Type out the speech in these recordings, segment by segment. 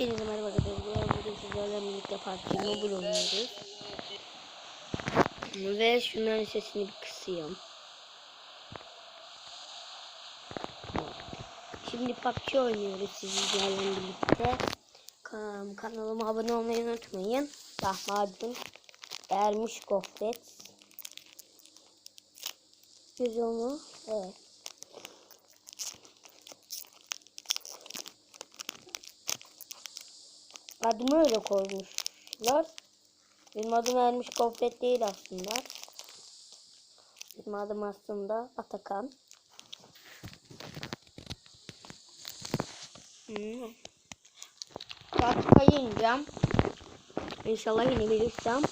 Hepinize merhaba arkadaşlar. Bugün sizlerle birlikte PUBG Mobile oynuyoruz. Ve şunların sesini bir kısayım. Şimdi PUBG oynuyoruz sizlerle birlikte. Kan kanalıma abone olmayı unutmayın. Lahmacun, Ermiş Gofret. Güzel mu? Evet. Adımı öyle koymuşlar. Benim adım Ermiş Gofret değil aslında. Benim adım aslında Atakan. Hmm. İneceğim. İnşallah yenebilirsem.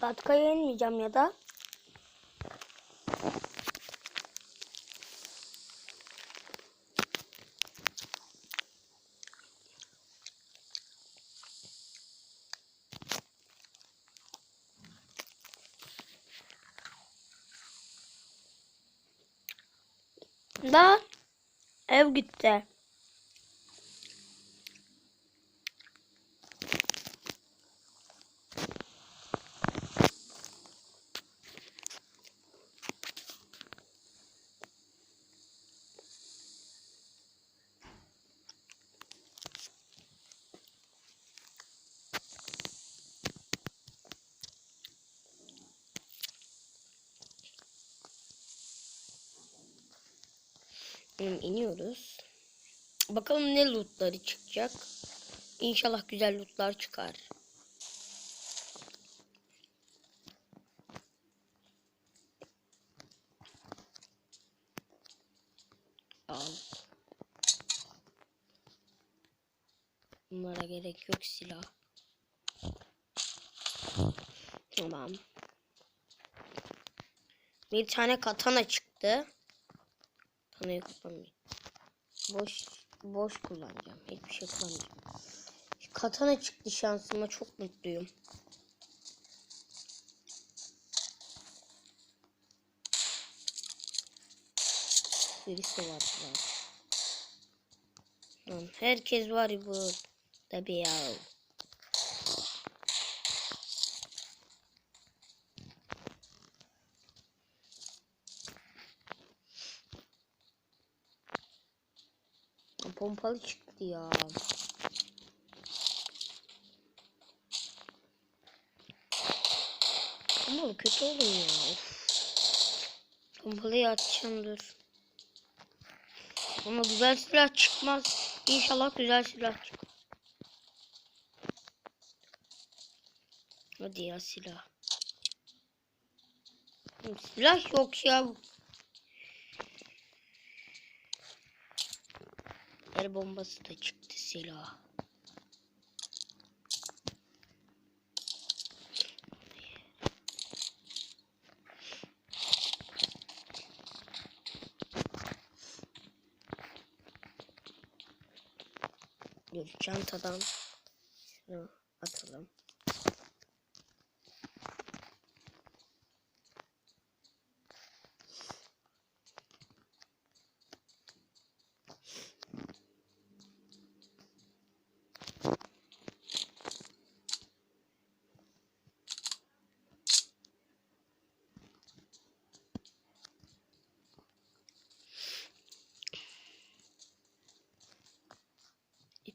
Katkayı inmeyeceğim ya da. Da ev gitti. Hmm, iniyoruz. Bakalım ne lootları çıkacak. İnşallah güzel lootlar çıkar. Al. Bunlara gerek yok silah. Tamam. Bir tane katana çıktı. Katanayı kullanmayayım. Boş boş kullanacağım. Hiçbir şey kullanmayacağım. Katana çıktı şansıma çok mutluyum. Birisi var. Lan herkes var bu. Tabii ya. Pompalı çıktı ya. Pompalı kötü oldum ya. Of. Pompalıyı atacağım dur. Ama güzel silah çıkmaz. İnşallah güzel silah çıkar. Hadi ya silah. Silah yok ya. El bombası da çıktı silah. Çantadan şunu atalım.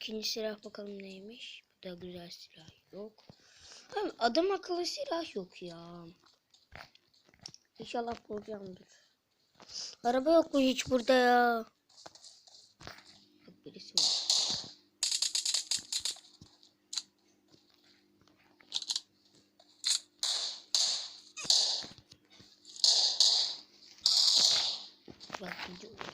İkinci silah bakalım neymiş. Bu da güzel silah yok. Adam akıllı silah yok ya. İnşallah bulacağımdır. Araba yok mu hiç burada ya? Bak birisi var. Bak gidiyor.